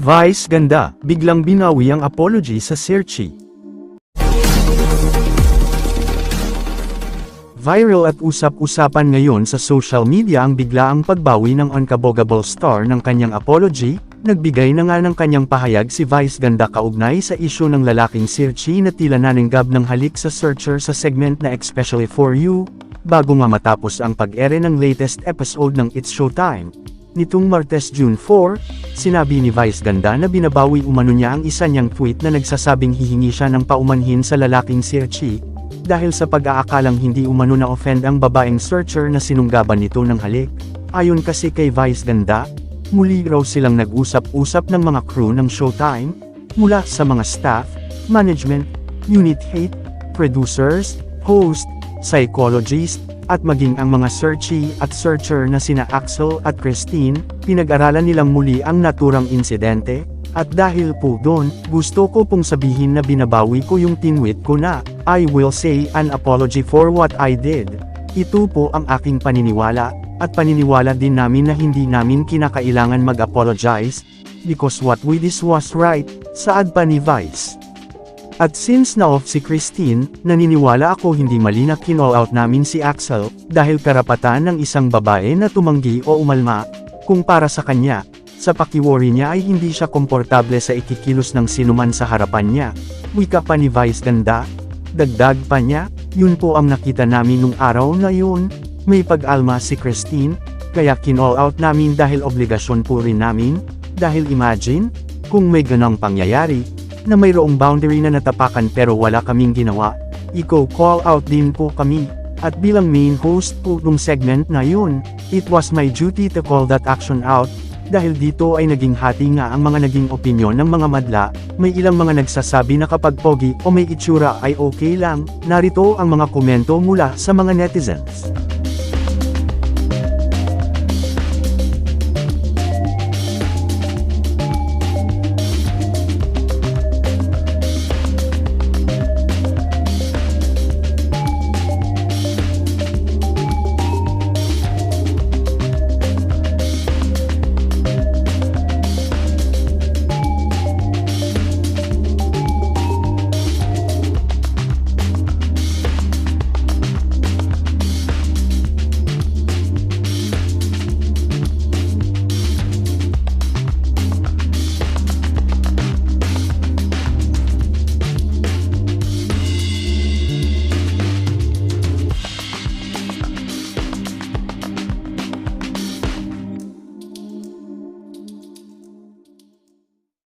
Vice ganda, biglang binawi ang apology sa Searchy. Viral at usap-usapan ngayon sa social media ang biglaang pagbawi ng unkabogable star ng kanyang apology, nagbigay na nga ng kanyang pahayag si Vice Ganda kaugnay sa isyu ng lalaking Searchy na tila naninggab ng halik sa searcher sa segment na Especially For You, bago nga matapos ang pag-ere ng latest episode ng It's Showtime. Nitong Martes June 4, sinabi ni Vice Ganda na binabawi umano niya ang isa niyang tweet na nagsasabing hihingi siya ng paumanhin sa lalaking Searchy, dahil sa pag-aakalang hindi umano na offend ang babaeng searcher na sinunggaban nito ng halik. Ayon kasi kay Vice Ganda, muli raw silang nag-usap-usap ng mga crew ng Showtime, mula sa mga staff, management, unit head, producers, host, psychologist, at maging ang mga searchy at searcher na sina Axel at Christine, pinag-aralan nilang muli ang naturang insidente, at dahil po doon, gusto ko pong sabihin na binabawi ko yung tinwit ko na, I will say an apology for what I did. Ito po ang aking paniniwala, at paniniwala din namin na hindi namin kinakailangan mag-apologize, because what we did was right, saad pa ni Vice. At since na-off si Christine, naniniwala ako hindi mali na kinall out namin si Axel, dahil karapatan ng isang babae na tumanggi o umalma, kung para sa kanya, sa pakiworry niya ay hindi siya komportable sa ikikilos ng sinuman sa harapan niya. Wika pa ni Vice Ganda. Dagdag pa niya, yun po ang nakita namin nung araw na yun. May pag-alma si Christine, kaya kinall out namin dahil obligasyon po rin namin. Dahil imagine, kung may ganang pangyayari, na mayroong boundary na natapakan pero wala kaming ginawa, iko call out din po kami. At bilang main host po nung segment na yun, it was my duty to call that action out, dahil dito ay naging hati nga ang mga naging opinyon ng mga madla, may ilang mga nagsasabi na kapag pogi o may itsura ay okay lang, narito ang mga komento mula sa mga netizens.